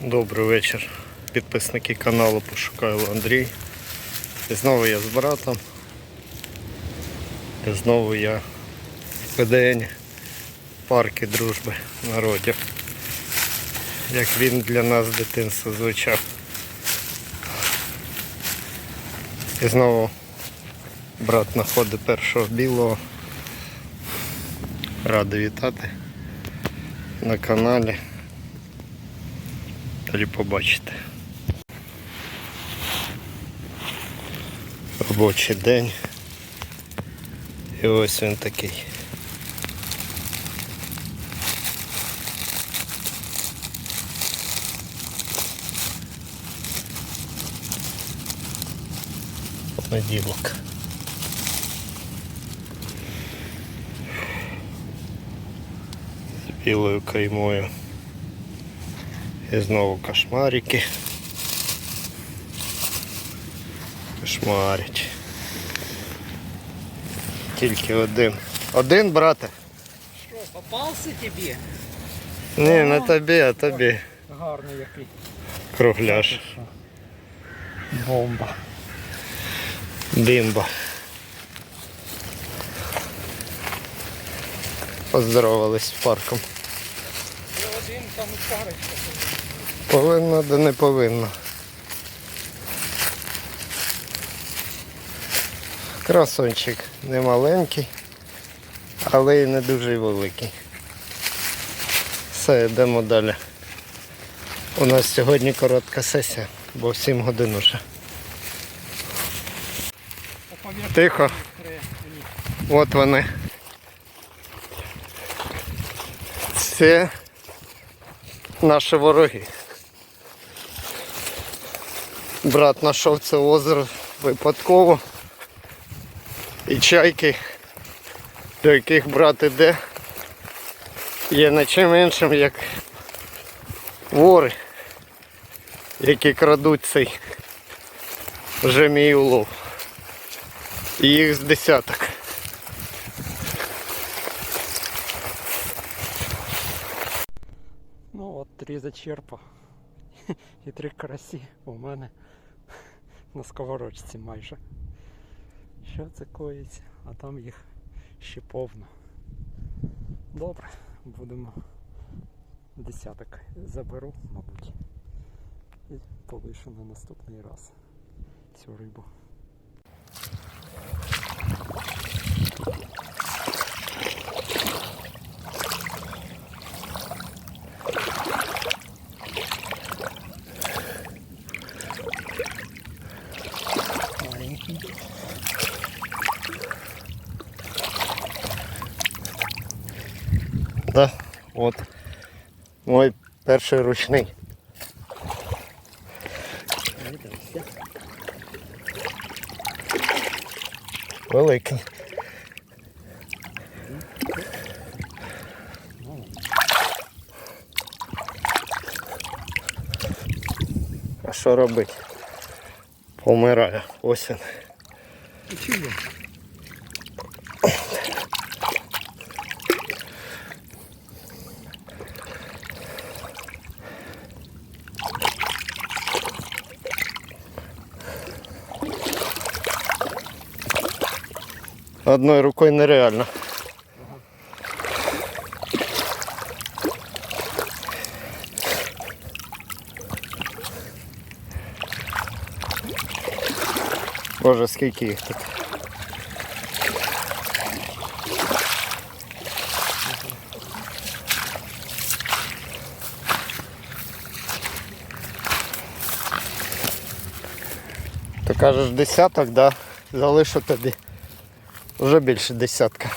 Добрий вечір. Підписники каналу Пошукайло Андрій. І знову я з братом. І знову я в ПДН парки дружби народів. Як він для нас дитинства звучав. І знову брат знаходить першого білого. Радий вітати на каналі. Далі побачите. Робочий день. І ось він такий. Понеділок. З білою каймою. І знову кошмарики. Кошмарять. Тільки один. Один, брате? Що, попався тобі? Ні, не тобі, а тобі. Гарний який. Кругляш. Бомба. Бімба. Поздоровались з парком. Я один там і Повинно, да не повинно. Красончик не маленький, але і не дуже великий. Все, йдемо далі. У нас сьогодні коротка сесія, бо 7 годин уже. Тихо. От вони. Це наші вороги. Брат знайшов це озеро випадково. І чайки, до яких брат іде, є не чим іншим, як вори, які крадуть цей вже мій улов. І їх з десяток. Ну от три зачерпа. І три карасі у мене на сковорочці майже. Що це коїться? А там їх ще повно. Добре, будемо десяток заберу, мабуть. І полишу на наступний раз цю рибу. Маленький. Да, от мой перший ручний. Великий. А що робити? Помирає. Ось він. Одною рукою нереально. Боже, скільки їх тут. Ти кажеш десяток, да? Залишу тобі. Вже більше десятка.